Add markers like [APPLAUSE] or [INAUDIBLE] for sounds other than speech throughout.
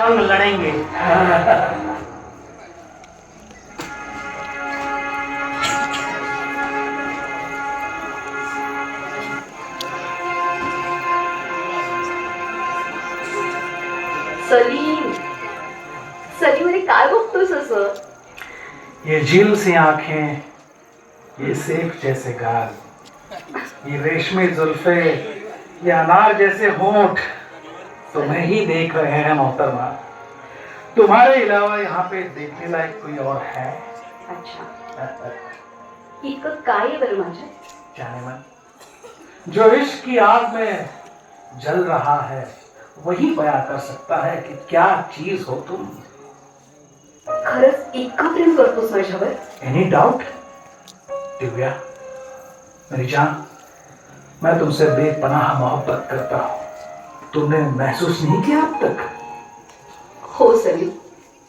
जंग लड़ेंगे। सलीम सलीम अरे काय बघतोस असं ये झील सी आँखें ये सेब जैसे गाल ये रेशमी जुल्फे ये अनार जैसे होंठ। तुम्हें ही देख रहे हैं मोहतरमा। तुम्हारे अलावा यहाँ पे देखने लायक कोई और है? अच्छा। इतकं काय बरं जाने मन। जो इश्क की आग में जल रहा है वही बयां कर सकता है कि क्या चीज़ हो तुम। खरंच इतकं प्रेम करतोस माझ्यावर एनी डाउट दिव्या मेरी जान मैं तुमसे बेपनाह मोहब्बत करता हूँ। तुमने महसूस नहीं किया अब तक? हो सलीम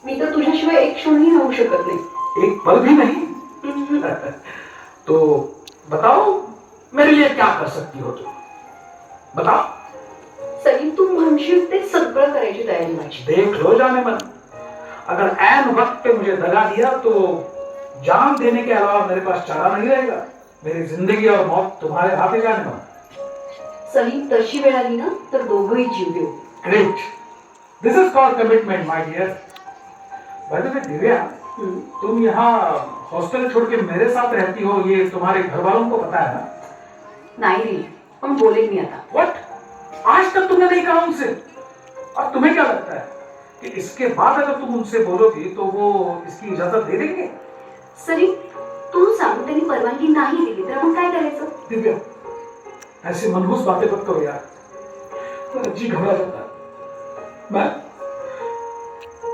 मी तर तुझ्याशिवाय एक क्षणही राहू शकत नाही. एक पल भी नहीं? [LAUGHS] तो बताओ मेरे लिए क्या कर सकती हो तुम? बताओ। सलीम तू म्हणशील ते सगळं करायची तयारी माझी. देख लो जाने मन। अगर ऐन वक्त पे मुझे दगा दिया तो जान देने के अलावा मेरे पास चारा नहीं रहेगा। मेरी ज़िंदगी और मौत तुम्हारे हाथ ही जाने मन सलीम तशी वेळ आली ना तर दोघंही जीव देऊ. Great this is called commitment my dear by the way Divya. तुम यहाँ हॉस्टल छोड़ के मेरे साथ रहती हो ये तुम्हारे घर वालों को पता है ना? नाही रे पण बोलेन मी आता. व्हाट आज तक तुमने नहीं कहा उनसे? और तुम्हें क्या लगता है कि इसके बाद अगर तुम उनसे बोलोगी तो वो इसकी इजाजत दे देंगे? सलीम तू सांग त्यांनी परवानगी नाही दिली तर मग काय करायचं? दिव्या ऐसी मनहूस बातें मत करो यार मेरा जी घबरा जाता है मैं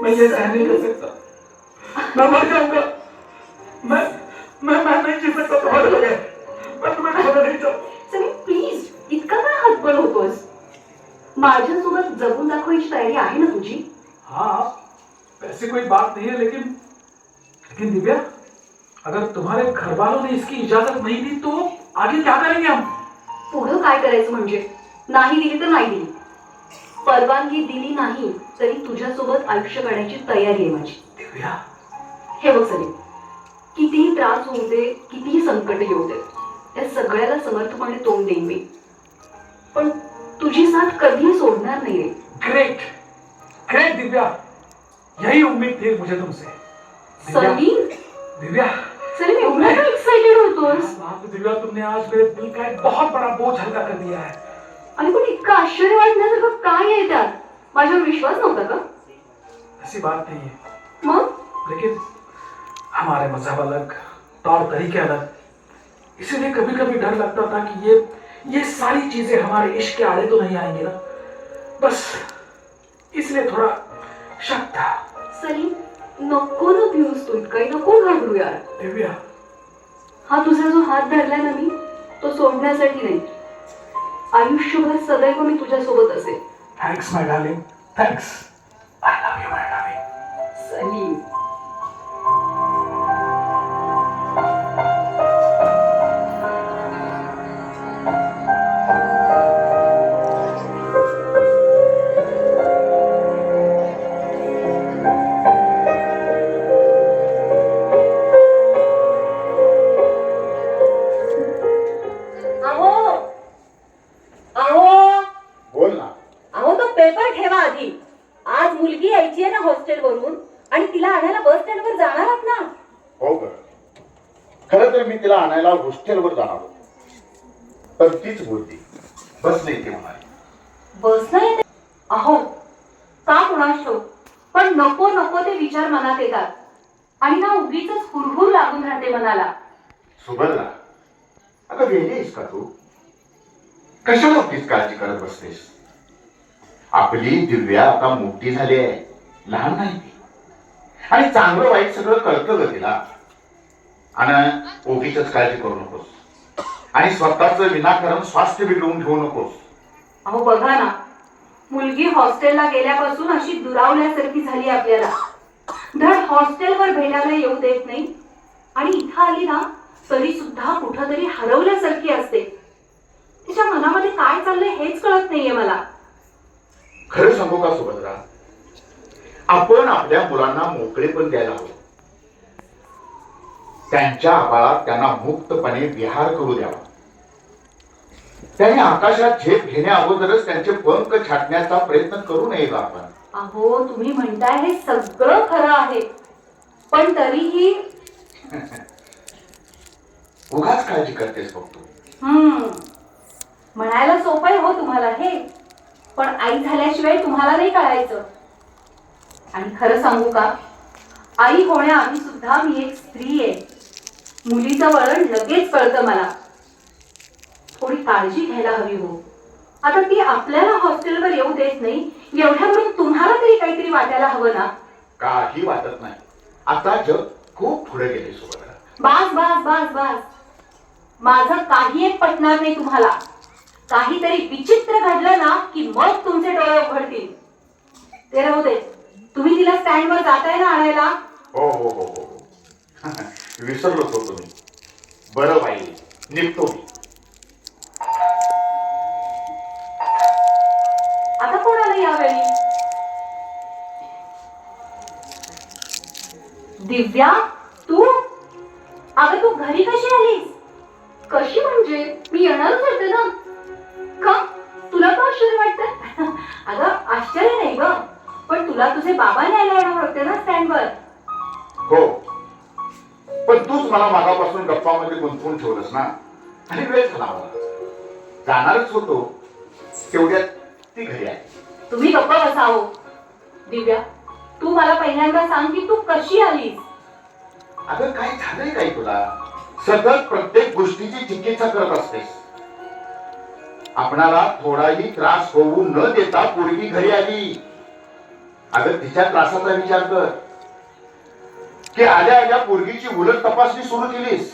मैं ये सहन नहीं कर सकता मैं मर जाऊंगा मैं मैं मैं नहीं जी सकता तुम्हारे बगैर मैं तुम्हें छोड़ना नहीं चाहता सलीम प्लीज इतका काय हातबळ होतोस? माझ्यासोबत जगून दाखवायची तयारी आहे ना तुझी? हाँ ऐसी कोई बात नहीं है लेकिन लेकिन दिव्या अगर तुम्हारे घर वालों ने इसकी इजाजत नहीं दी तो आगे क्या करेंगे हम? पुढं काय करायचं म्हणजे? नाही दिली तर नाही दिली. परवानगी दिली नाही तरी तुझ्यासोबत आयुष्य काढायची तयारी आहे माझी. दिव्या हे बघ सलीम कितीही त्रास होऊ दे कितीही संकट येऊ दे त्या सगळ्याला समर्थपणे तोंड देईन मी. पण तुझी साथ कधीही सोडणार नाहीये. Great great Divya. यही उम्मीद थी मुझे तुमसे. सलीम दिव्या. सलीम एवढा एक्साइटेड होतोस बाप दिव्या तुमने आज मेरे दिल का एक बहुत बड़ा बोझ हल्का कर दिया है। आणि पण इतकं आश्चर्य वाटण्यासारखं काय आहे त्यात माझ्यावर विश्वास नव्हता का ऐसी बात नहीं है। मग लेकिन हमारे मज़हब अलग तौर तरीके अलग। इसीलिए कभी कभी डर लगता था कि ये ये सारी चीज़ें हमारे इश्क के आड़े तो नहीं आएँगी ना। बस इसलिए थोड़ा शक था। सलीम नको ना तू नको घाबरू यार। दिव्या हा तुझा जो हात धरलाय ना मी तो सोडण्यासाठी नाही. आयुष्यभर सदैव मी तुझ्यासोबत असेल. Thanks my darling thanks I love you my darling Salim ठेव पण नको नको ते विचार मनात येतात. आणि ना उगीच हुरहुर लागून राहते मनाला. सुबलला अगं का तू? कशाला उगीच काळजी करत बसतेस? आपली दिव्या आता मोठी झाली आहे. लहान नाही ती. आणि चांगलं वाईट सगळं कळतं ग तिला. आणि उगीच काळजी करू नकोस. आणि स्वतःच विनाकारण स्वास्थ्य बिघडवून घेऊ नकोस. अहो बघा ना मुलगी हॉस्टेलला गेल्यापासून अशी दुरावल्यासारखी झाली आपल्याला. धड हॉस्टेलवर भेटायला येऊ देत नाही. आणि इथं आली ना तरी सुद्धा कुठंतरी हरवल्यासारखी असते. तिच्या मनामध्ये काय चाललंय हेच कळत नाहीये मला. खरं सांगू का सुभद्रा? आपण आपल्या मुलांना मोकळे पण द्यायला हवं. त्यांच्या आबाळात त्यांना मुक्तपणे विहार करू द्यावा. त्यांनी आकाशात झेप घेण्या अगोदरच त्यांचे पंख छाटण्याचा प्रयत्न करू नये आपण. अहो तुम्ही म्हणताय हे सगळं खरं आहे. पण तरीही [LAUGHS] उगाच काळजी करतेस बघ तू. हम्म. म्हणायला सोपं आहे हो तुम्हाला हे. पण आई झाल्याशिवाय तुम्हाला नाही कळायचं. आणि खरं सांगू का? आई होण्याआधी सुद्धा मी एक स्त्री आहे. मुलीचं वळण लगेच कळतं मला. थोडी काळजी घ्यायला हवी हो. आता ती आपल्याला हॉस्टेलवर येऊ देत नाही एवढ्यावरून तुम्हाला तरी काहीतरी वाटायला हवं ना? काही वाटत नाही. आता जग खूप पुढे गेले बास बास बास बास. माझं काही एक पटणार नाही तुम्हाला. काहीतरी विचित्र घडलं ना की मग तुमचे डोळे उघडतील. ते राहू दे. तुम्ही तिला स्टँडवर जाताय ना आणायला? हो हो हो हो हो. [LAUGHS] विसरलोच होतो मी बरं बाई निघतो मी आता कोण आलं यावेळी दिव्या तू? अगं तू घरी कशी आलीस? कशी म्हणजे? मी येणारच होते ना का? तुला का आश्चर्य वाटत [LAUGHS] अगं आश्चर्य नाही ग. पण तुला तुझे बाबा न्यायला येणार होते ना स्टँडवर. हो. पण तूच मला मागापासून गप्पामध्ये गुंतवून ठेवलंस ना? आणि वेळ झाला मला जाणारच होतो. तेवढ्यात ती घरी आहे. तुम्ही गप्पा बसावं. दिव्या तू मला पहिल्यांदा सांग की तू कशी आलीस? अगं काय झालंय काय तुला? सतत प्रत्येक गोष्टीची चिकित्सा करत असतेस. आपणाला थोडाही त्रास होऊ न देता पोरगी घरी आली. अगं तिच्या त्रासाचा विचार कर. की आल्या आल्या पोरगीची उलट तपासणी सुरू केलीस.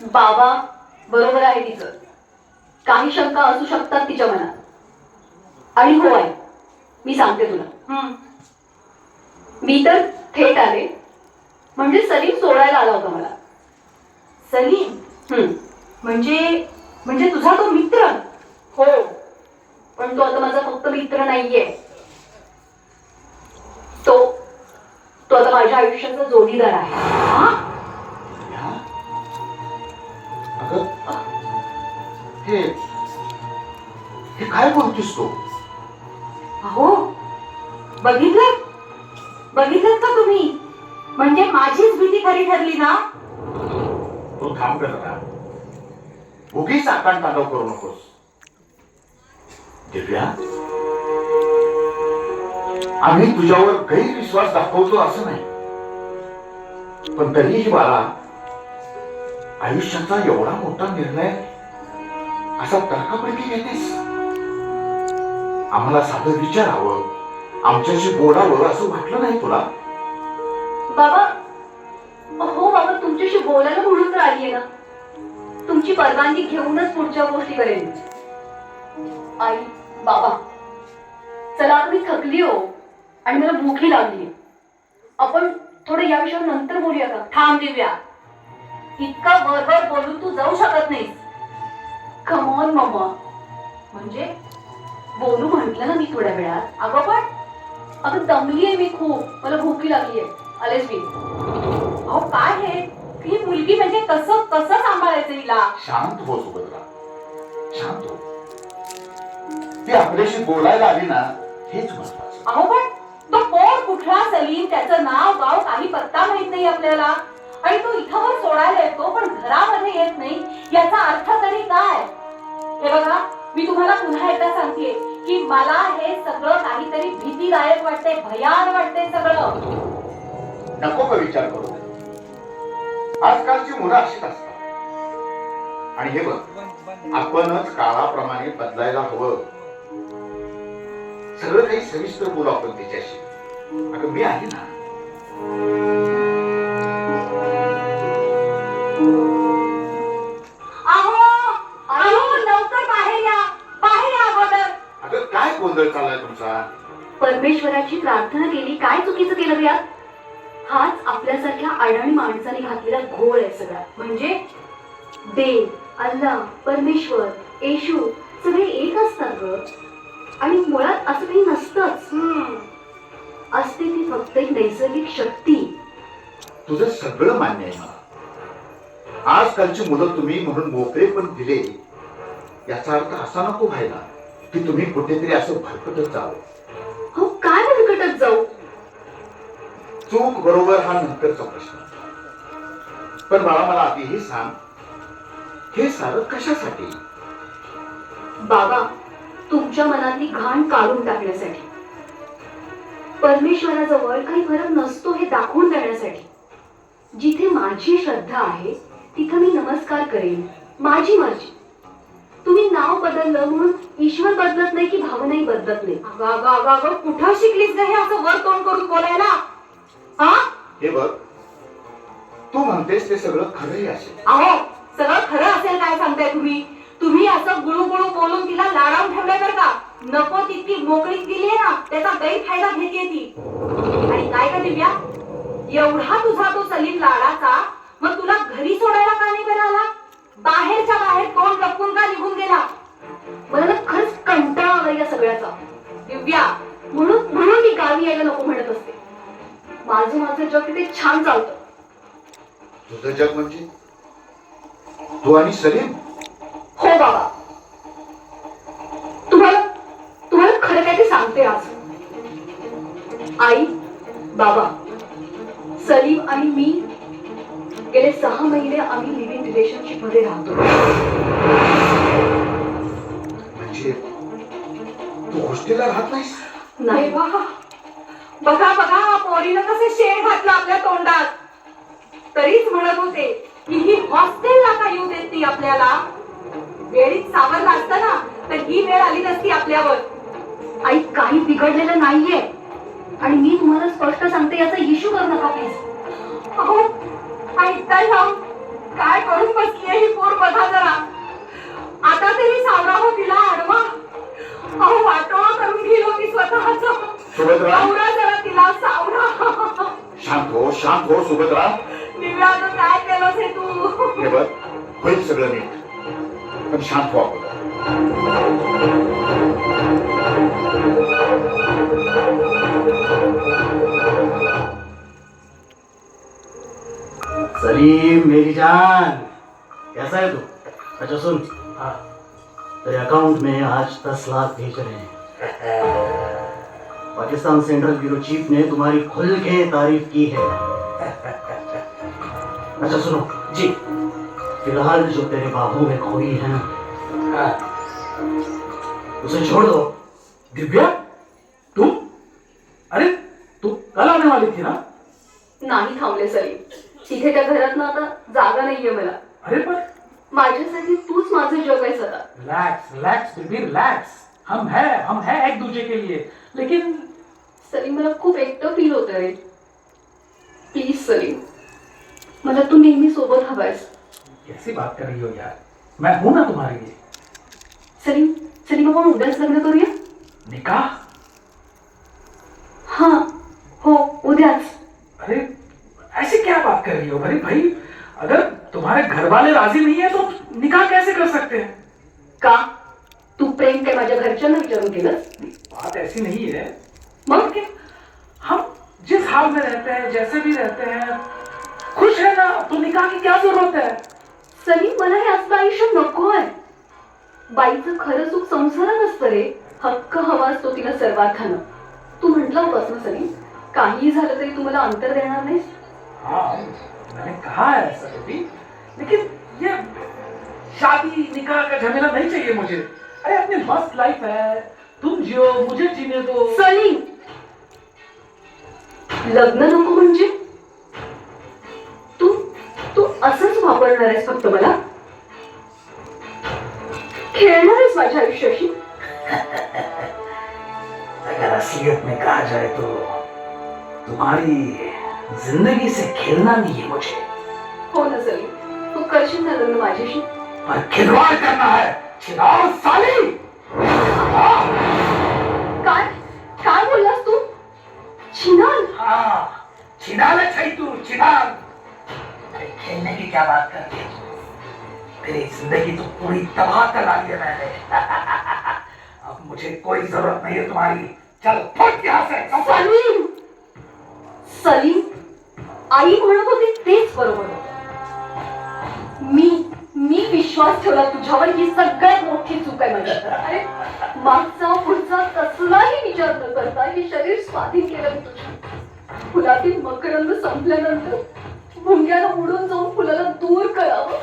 बाबा बरोबर आहे तिचं. काही शंका असू शकतात तिच्या मनात. आणि हो आहे मी सांगते तुला. मी तर थेट आले. म्हणजे सलीम सोडायला आला होता मला. सलीम? हम्म. म्हणजे म्हणजे तुझा तो मित्र? हो. पण तो आता माझा फक्त मित्र नाहीये. तो तो आता माझ्या आयुष्याचा जोडीदार आहे. हा? हे हे काय बोलतीस तू? अहो बघितलं? बघितलं का तुम्ही? म्हणजे माझीच भीती खरी ठरली ना? तू थांब करता उगीच आकांड तांडव करू नकोस. दिव्या आम्ही तुझ्यावर गैरविश्वास दाखवतो असं नाही. पण तरीही बाळा आयुष्याचा एवढा मोठा निर्णय असा तर्कपैकी घेतेस? आम्हाला साधं विचारावं आमच्याशी बोलावं असं वाटलं नाही तुला? बाबा हो बाबा तुमच्याशी बोलायला म्हणून तर आलीये ना. तुमची परवानगी घेऊनच पुढच्या गोष्टी करेन. आई बाबा चला आता मी थकली हो आणि मला भूकही लागली आपण थोडं या विषयावर नंतर बोलूया का? थांब दिव्या. इतका बरोबर बोलून तू जाऊ शकत नाहीस. कमॉन मम्मा म्हणजे बोलू म्हटलं ना मी थोड्या वेळात. अगं पण अगं दमलीये मी खूप. मला भूकी लागलीये. आलेच मी. अहो काय हे? ही मुलगी म्हणजे कसं कसं सांभाळायचं हिला? शांत हो सुभद्रा. शांत हो. ती आपल्याशी बोलायला आली ना हेच महत्वाचं. अहो पण तो कोण कुठला सलीम? त्याचं नाव गाव काही पत्ता माहीत नाही आपल्याला. आणि तो इथं सोडायला येतो पण घरामध्ये येत नाही. याचा अर्थ तरी काय? हे बघा मी तुम्हाला पुन्हा एकदा सांगते की मला हे सगळं काहीतरी भीतीदायक वाटते भयान वाटते सगळं. नको का विचार करू? आजकालची मुलं अशीच असतात. आणि हे बघ आपणच काळाप्रमाणे बदलायला हवं. सगळं काही सविस्तर बोलू आपण तिच्याशी अगं मी आहे ना. अगं काय गोंधळ चाललाय तुमचा? परमेश्वराची प्रार्थना केली काय चुकीचं केलं यात हाच आपल्यासारख्या अडाणी माणसाने घातलेला घोळ आहे सगळा. म्हणजे देव अल्ला परमेश्वर येशू सगळे एक असतात ग. आणि मुळात असं काही नसतंच. फक्त एक नैसर्गिक शक्ती. तुझं सगळं मान्य आहे मला. आजकालची मुलं तुम्ही म्हणून मोकळे पण दिले याचा अर्थ असा नको व्हायला की तुम्ही कुठेतरी असं भरकटत जावं. चूक बरोबर हा नंतरचा प्रश्न पण बाळा मला आधी हे सांग हे सारं कशासाठी? बाबा तुमच्या मनातली घाण काढून टाकण्यासाठी. परमेश्वराजवळ काही फरक नसतो हे दाखवून देण्यासाठी. जिथे माझी श्रद्धा आहे तिथं मी नमस्कार करेन. माझी मर्जी. तुम्ही नाव बदललं म्हणून ईश्वर बदलत नाही की भावनाही बदलत नाही. अगं, अगं, अगं, अगं, कुठं शिकलीस ग हे? असं वर तोंड करून बोलायला? हा? बघ तू म्हणतेस ते सगळं खरंही असेल. अहो सगळं खरं असेल काय सांगताय तुम्ही? तुम्ही असं गुळू गुळू बोलून तिला लाडावून ठेवलंय बरं का? नको तितकी मोकळीक दिलीये ना त्याचा गैरफायदा घेते ती. आणि काय का दिव्या? एवढा तुझा तो सलीम लाडाचा मग तुला घरी सोडायला का नाही बरं आला? बाहेरच्या बाहेर तोंड लपवून का निघून गेला? मला ना खरंच कंटाळा आला या सगळ्याचा. दिव्या म्हणून म्हणून मी गावी यायला नको म्हणत असते. माझं माझं जग तिथे छान चालतं. तुझं जग म्हणजे? तू आणि सलीम? हो बाबा. तुम्हाला तुम्हाला खरं काय ते सांगते आज. आई बाबा सलीम आणि मी गेले सहा महिने आम्ही लिव्हिंग रिलेशनशिपमध्ये राहतो. म्हणजे तू हॉस्टेलला राहत नाहीस? नाही वा. बघा बघा पोरीनं कसे शेण घातलं आपल्या तोंडात. तरीच म्हणत होते की ही हॉस्टेलला का येऊ देत ती आपल्याला. वेळीत सावरलं असत ना तर ही वेळ आली नसती आपल्यावर. आई काही बिघडलेलं नाहीये. आणि मी तुम्हाला स्पष्ट सांगते याचा इश्यू करू नका प्लीज अहो ऐकताय जाऊ काय करून बसलीये ही पोर बघा जरा. आता तरी सावरा हो तिला आडवा. अहो वाटोळा करून गेली होती स्वतःच. सुभद्रा सावरा जरा तिला सावरा. शांत हो शांत हो सुभद्रा दिव्यानं काय केलंस हे तू? हे बघ होईल सगळं नीट. पण शांत व्हा अगोदर. सलीम मेरी जान. कैसा है तू? अच्छा सुन. हाँ. तेरे अकाउंट में आज दस लाख भेज रहे हैं। [LAUGHS] पाकिस्तान सेंट्रल ब्यूरो चीफ ने तुम्हारी खुल के तारीफ की है। अच्छा सुनो। जी फिलहाल जो तेरे बाहों में खोई है ना? उसे छोड़ दो। दिव्या तुम? अरे तू कल आने वाली थी ना? नाही थांबले सलीम। तिथे त्या घरात ना आता जागा नाहीये मला। अरे पर माझ्यासाठी तूच माझं जग आहे सदा। रिलैक्स रिलैक्स बेबी रिलैक्स हम है हम है एक दूसरे के लिए। लेकिन सलीम मला खूप एकटं फील होत रे. प्लीज़ सलीम. मला तू नेहमी सोबत हवायस. कैसी बात कर रही हो यार? मैं हूँ ना तुम्हारे लिए. सलीम सलीम आपण उद्याच लग्न करूया? निकाह? हा हो उद्याच. अरे ऐसे क्या बात कर रही हो? अरे भाई अगर तुम्हारे घर वाले राज़ी नहीं है तो निकाह कैसे कर सकते हैं? का? तू प्रेम काय माझ्या घरच्यांना विचारून केलंस? बात ऐसी नहीं है. लेकिन हम जिस हाल में रहते हैं जैसे भी रहते हैं खुश है ना? तो निकाह की क्या जरूरत है? सलीम मला हे असलं आयुष्य नको आहे. बाईचं खरं सुख संसारात असतं रे. हक्क हवा असतो तिला सर्वार्थानं. तू म्हटलं होतास ना सलीम काही झालं तरी तू मला अंतर देणार नाहीस. हाँ मैंने कहा है ऐसा लेकिन ये शादी निकाह का झमेला नहीं चाहिए मुझे. अरे अपनी मस्त लाइफ है. तुम जियो मुझे जीने दो. सलीम लग्न नको म्हणजे? तू तू असंच वापरणार आहेस फक्त मला? खेळणार आहेस माझ्या आयुष्याशी? अगर असलियत में कहा जाए तो तुम्हारी जिंदगी से खेलना नहीं है मुझे। हो ना सलीम तू करशील ना लग्न माझ्याशी? पर खिलवाड़ करना है। खिलाओ साली! काय? काय बोललास तू छिनाल? हाँ छिनाल है छई तू छिनाल. अरे खेलने की क्या बात कर रही है तू? तेरी जिंदगी तो पूरी तबाह कर डाली है मैंने. [LAUGHS] अब मुझे कोई जरूरत नहीं है तुम्हारी. चल फट यहाँ से सलीम! सलीम आई म्हणत होती तेच बरोबर. मी मी विश्वास ठेवला तुझ्यावर ही सगळ्यात मोठी चूक आहे माझी अरे मागचा पुढचा कसलाही विचार न करता हे शरीर स्वाधीन केलं फुलातील मकरंद संपल्यानंतर भुंग्याला उडून जाऊन फुलाला दूर करावं.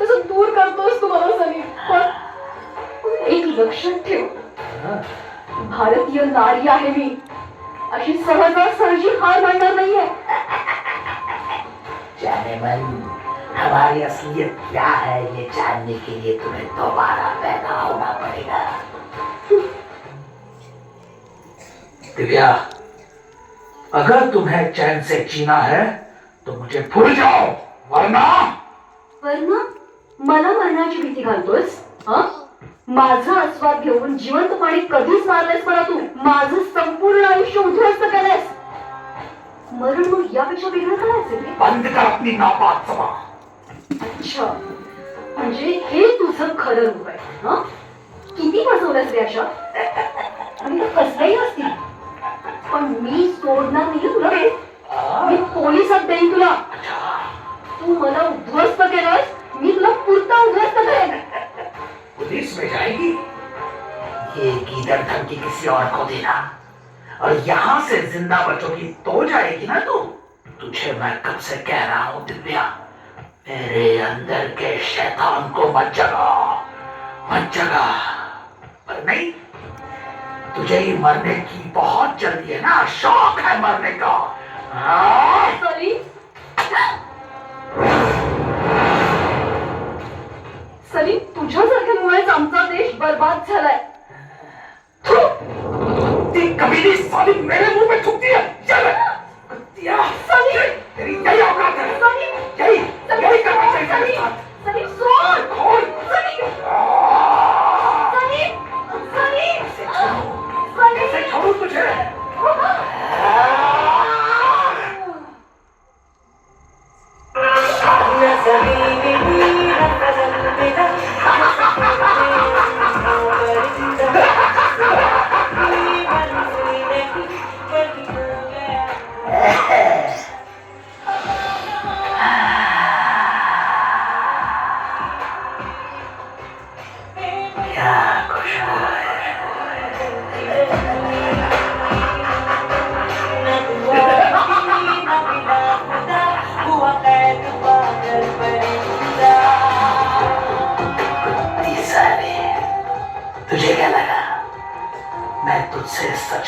तसं दूर करतोस तू मला सलीम पण एक लक्षात ठेव. भारतीय नारी आहे मी. अशी सहजासहजी हार मानणार नाहीये. जाने मन हमारी असलियत क्या है ये जानने के लिए तुम्हें दोबारा पैदा होना पड़ेगा। दिव्या अगर तुम्हें चैन से जीना है तो मुझे भूल जाओ वरना। वर्ण मला मरणाची भीती घालतोस हं? माझा आस्वाद घेऊन जिवंतपणे कधीच मारलेस मला तू? माझं संपूर्ण आयुष्य उद्ध्वस्त केलंस मरण मग यापेक्षा वेगळं काय असेल रे? बंद कर अपनी नापाक अच्छा. म्हणजे हे तुझं खरं रूप आहे हं? किती फसवलंस रे अशा? आणि ते कसल्याही असतील पण मी सोडणार नाही तुला मी पोलिसात देईन तुला। तू मला उद्ध्वस्त केलंस मी तुला पुरता उद्ध्वस्त करेन। पुलिस में जाएगी। ये गीदड़ धमकी किसी और को देना। और यहाँ से ज़िंदा बचोगी तो जाएगी ना तू। तुझे मैं कब से कह रहा हूँ दिव्या? मेरे अंदर के शैतान को मत जगा। मत जगा। पर नहीं तुझे ही मरने की बहुत जल्दी है ना शौक है मरने का हाँ? सलीम तुझ्यासारख्यांमुळेच आमचा देश बर्बाद झालाय थू! कुत्ती कभी नहीं साली मेरे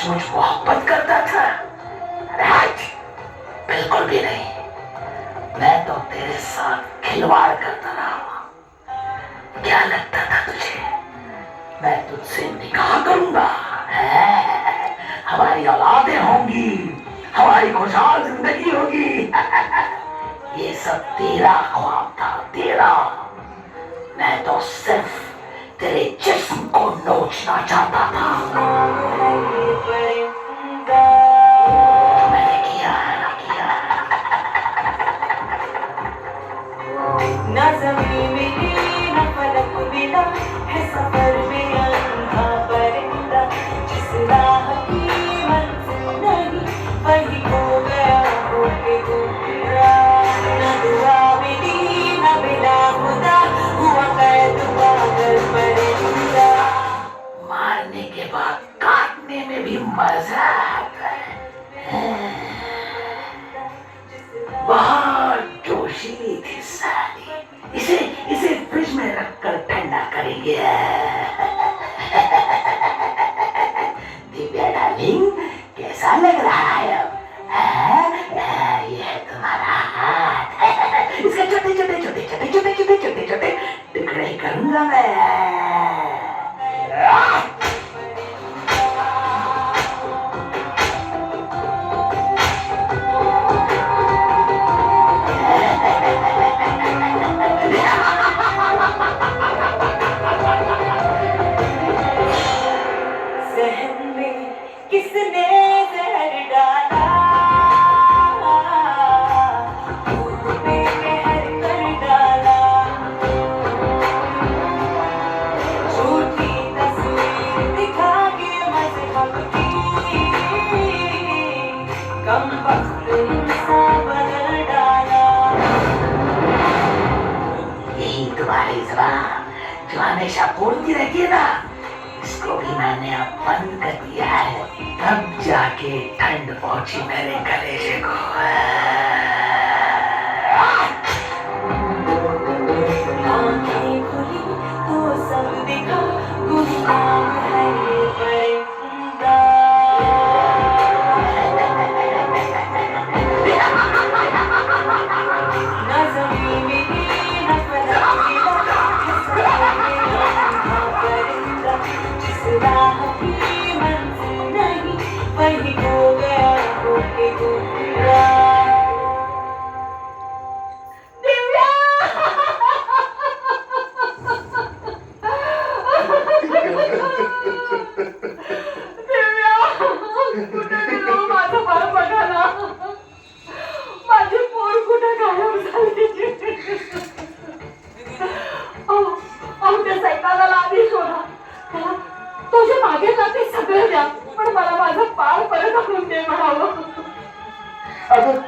побачимось. نظمي ملينا فلك بلا حصة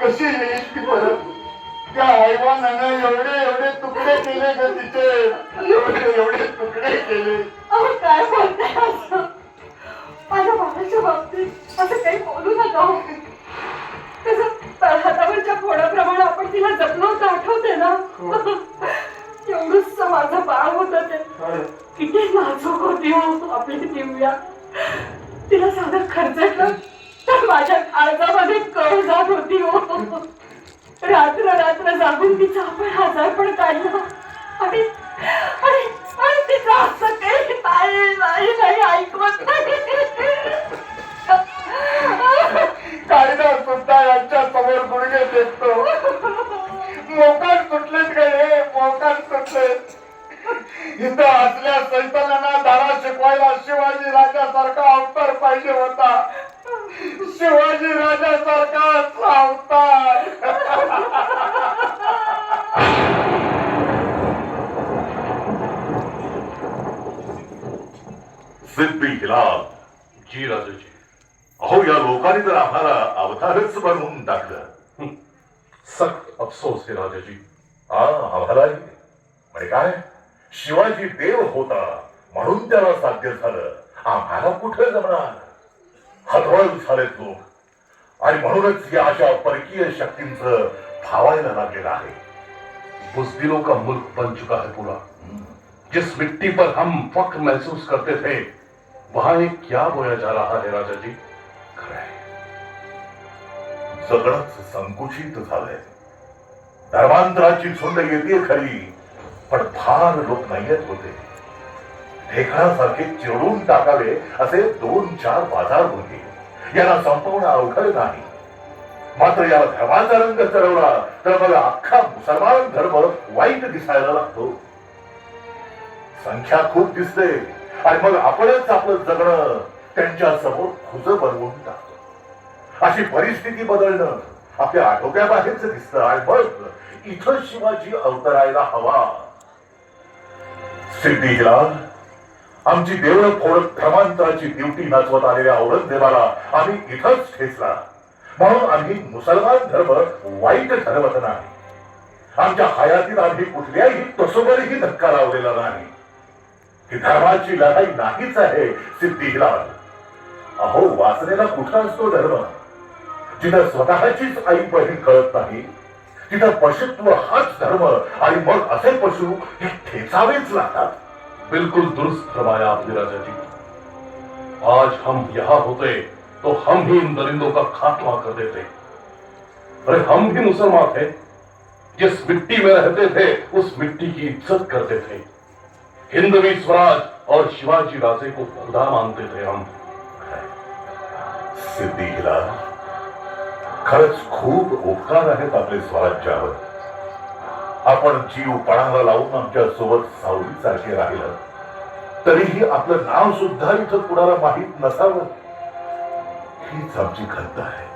कशी येईल ती परत? त्या हैवानानं एवढे एवढे तुकडे केले ग तिचे एवढे एवढे तुकडे केले. अहो काय बोलताय असं? माझ्या बाळाच्या बाबतीत असं काही बोलू नका हो. त्याचं तळहातावरच्या फोडाप्रमाणे आपण तिला जपलं होतं आठवते ना? एवढंच माझं बाळ होत ते. किती नाजूक होती हो आपली दिव्या. तिला साधं खर्चटलं. माझ्या काळजामध्ये कळ जात होती हो. रात्र रात्र जागून तिचा आपण आजार पण काढला. आणि आणि आणि तिचं असं काही नाही नाही ऐकवत. नाही सक्त अफसोस राजाजी आम्हालाही म्हणजे काय? शिवाजी देव होता म्हणून त्याला साध्य झालं. आम्हाला कुठे जमणार? हतवल झालेत लोक. आणि म्हणूनच या अशा परकीय शक्तींच धावायला लागलेलं आहे. बुजदिलों का मुल्क बन चुका है पूरा. जिस मिट्टी पर हम फक्र महसूस करते थे वहां एक क्या बोया जा रहा है राजा जी खरंय सगळंच संकुचित झालंय. धर्मांतराची झुंड येते खरी पण फार लोक नाहीयेत होते. ढेकळासारखे चिरडून टाकावे असे दोन चार बाजार होते. याला संपवणं अवघड नाही. मात्र याला धर्माचा रंग चढवला तर मग अख्खा मुसलमान धर्म वाईट दिसायला लागतो. संख्या खूप दिसते आणि मग आपणच आपलं जगणं त्यांच्यासमोर खुज बनवून टाकतो. अशी परिस्थिती बदलणं आपल्या आटोक्याबाहेरच दिसतं आणि मग इथं शिवाजी अवतरायला हवा. सिद्धी आमची देवळं फोडत धर्मांतराची ड्युटी नाचवत आलेल्या औरंगजेबाला आम्ही इथंच ठेचला म्हणून आम्ही मुसलमान धर्म वाईट ठरवत नाही. आमच्या हयातीत आम्ही कुठल्याही तसोबरही धक्का लावलेला नाही. ही धर्माची लढाई नाहीच आहे सिद्धी हिलाल. अहो वाचलेला कुठं असतो धर्म? जिथं स्वतःचीच आई बहीण कळत नाही तिथं पशुत्व हाच धर्म आणि मग असे पशु हे ठेचावेच लागतात. बिल्कुल दुरुस्त फरमाया आपने राजा जी आज हम यहाँ होते तो हम ही इन दरिंदों का खात्मा कर देते. अरे हम भी मुसलमान थे, जिस मिट्टी में रहते थे, उस मिट्टी की इज़्ज़त करते थे. हिंदवी स्वराज और शिवाजी राजे को खुदा मानते थे हम. सिद्धि हिलाल खरंच खूप उपकार आहेत आपले स्वराज्यावर. आपण जीव पणाला लावून आमच्यासोबत सावलीसारखे राहिलं. तरीही आपलं नाव सुद्धा इथं कुणाला माहीत नसावं. हीच आमची खंत आहे.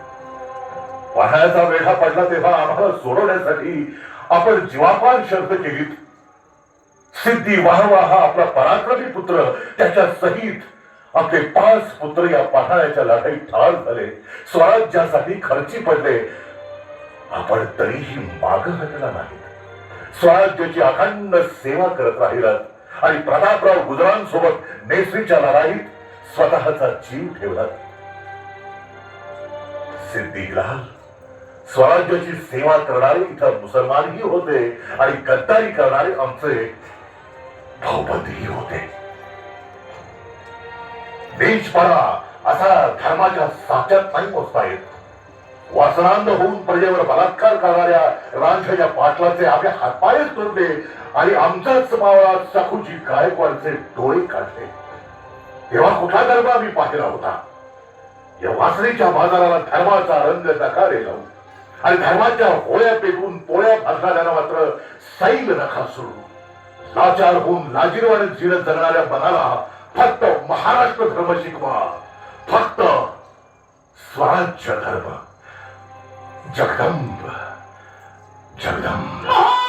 पाण्याचा वेढा पडला तेव्हा आम्हाला सोडवण्यासाठी आपण जीवापान शर्त केलीत. सिद्धी वाहवा हा आपला पराक्रमी पुत्र त्याच्या सहित आपले पाच पुत्र या पठाण्याच्या लढाईत ठार झाले. स्वराज्यासाठी खर्ची पडले. आपण तरीही माग हटला नाही. स्वराज्याची अखंड सेवा करत राहिलात. आणि प्रतापराव गुजरांसोबत नेसरीच्या लढाईत स्वतःचा जीव ठेवला सिद्दीकलाल स्वराज्याची सेवा करणारे इथं मुसलमानही होते आणि गद्दारी करणारे आमचे भाऊबंदही होते. देशपणा असा धर्माच्या साच्यात नाही पोचता येत. वासनांध होऊन प्रजेवर बलात्कार करणाऱ्या रांझ्याच्या पाटलाचे आपले हातपायच तोडले आणि आमचाच मावळा सखूची गायकवाडचे डोळे काढले. तेव्हा कुठला धर्म आम्ही पाहिला होता? या वासरीच्या बाजाराला धर्माचा रंग नकारे लावून आणि धर्माच्या होळ्या पेटून पोळ्या भाजणाऱ्याला मात्र सैल नखा सुरू. लाचार होऊन लाजीरवाने जिरत जगणाऱ्या मनाला फक्त महाराष्ट्र धर्म शिकवा. फक्त स्वराज्य धर्म. जगदंब. जगदंब.